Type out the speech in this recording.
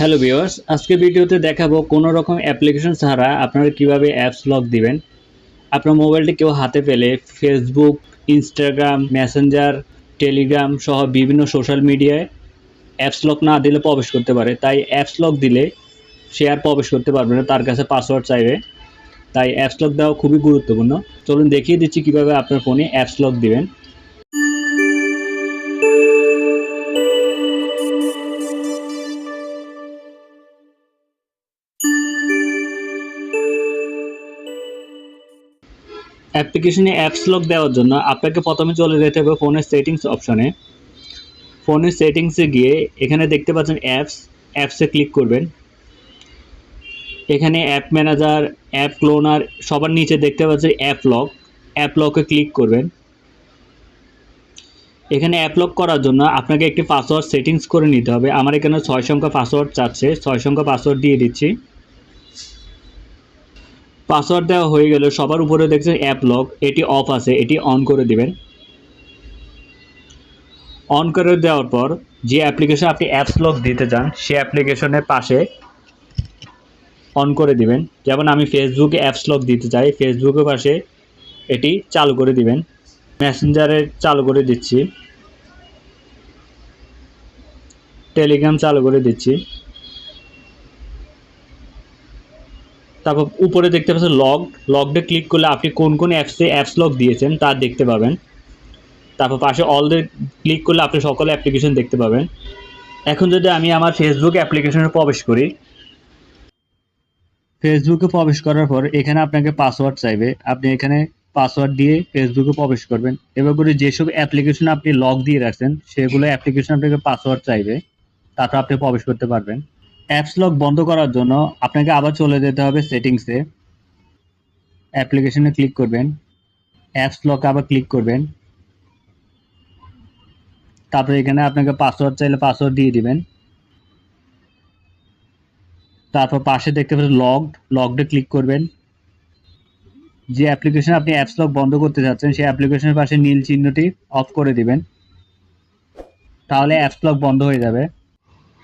Hello viewers আজকে ভিডিওতে দেখাবো কোনো রকম অ্যাপ্লিকেশন ছাড়া আপনারা কীভাবে অ্যাপস লক দিবেন। আপনার মোবাইলটি কেউ হাতে পেলে ফেসবুক ইনস্টাগ্রাম মেসেঞ্জার টেলিগ্রাম সহ বিভিন্ন সোশ্যাল মিডিয়ায় অ্যাপস লক না দিলে প্রবেশ করতে পারে। তাই অ্যাপস লক দিলে সে আর প্রবেশ করতে পারবে না, তার কাছে পাসওয়ার্ড চাইবে। তাই অ্যাপস লক দেওয়া খুবই গুরুত্বপূর্ণ। চলুন দেখিয়ে দিচ্ছি কীভাবে আপনার ফোনে অ্যাপস লক দিবেন। অ্যাপ্লিকেশনে অ্যাপস লক দেওয়ার জন্য আপনাকে প্রথমে চলে যেতে হবে ফোনের সেটিংস অপশনে। ফোনের সেটিংসে গিয়ে এখানে দেখতে পাচ্ছেন অ্যাপস। অ্যাপসে ক্লিক করবেন। এখানে অ্যাপ ম্যানেজার, অ্যাপ ক্লোনার, সবার নিচে দেখতে পাচ্ছেন অ্যাপ লক। অ্যাপ লকে ক্লিক করবেন। এখানে অ্যাপ লক করার জন্য আপনাকে একটি পাসওয়ার্ড সেটিংস করে নিতে হবে। আমার এখানে ছয় সংখ্যা পাসওয়ার্ড চাচ্ছে। ছয় সংখ্যা পাসওয়ার্ড দিয়ে দিচ্ছি। পাসওয়ার্ড দেওয়া হয়ে গেলে সবার উপরে দেখছেন অ্যাপ লক এটি অফ আছে, এটি অন করে দিবেন। অন করে দেওয়ার পর যে অ্যাপ্লিকেশন আপনি অ্যাপস লক দিতে চান, সে অ্যাপ্লিকেশনের পাশে অন করে দিবেন। যেমন আমি ফেসবুকে অ্যাপস লক দিতে চাই ফেসবুকের পাশে এটি চালু করে দিবেন। মেসেঞ্জারে চালু করে দিচ্ছি। টেলিগ্রাম চালু করে দিচ্ছি। তারপর উপরে দেখতে পাচ্ছেন লগ লগডে ক্লিক করলে আপনি কোন কোন অ্যাপসে অ্যাপস লগ দিয়েছেন তা দেখতে পাবেন। তারপর পাশে অলদে ক্লিক করলে আপনি সকল অ্যাপ্লিকেশন দেখতে পাবেন। এখন যদি আমি আমার ফেসবুক অ্যাপ্লিকেশনে প্রবেশ করি ফেসবুকে প্রবেশ করার পর এখানে আপনাকে পাসওয়ার্ড চাইবে। আপনি এখানে পাসওয়ার্ড দিয়ে ফেসবুকে প্রবেশ করবেন। এবার করে যেসব অ্যাপ্লিকেশন আপনি লক দিয়ে রাখছেন, সেগুলো অ্যাপ্লিকেশন আপনাকে পাসওয়ার্ড চাইবে। তারপর আপনি প্রবেশ করতে পারবেন। অ্যাপস লক বন্ধ করার জন্য আপনাকে আবার চলে যেতে হবে সেটিংসে অ্যাপ্লিকেশনে ক্লিক করবেন। অ্যাপস লক আবার ক্লিক করবেন। তারপরে এখানে আপনাকে পাসওয়ার্ড চাইলে পাসওয়ার্ড দিয়ে দিবেন। তারপর পাশে দেখতে পাচ্ছেন লগড লগডে ক্লিক করবেন। যে অ্যাপ্লিকেশন আপনি অ্যাপস লক বন্ধ করতে চাচ্ছেন সেই অ্যাপ্লিকেশনের পাশে নীল চিহ্নটি অফ করে দিবেন। তাহলে অ্যাপস লক বন্ধ হয়ে যাবে।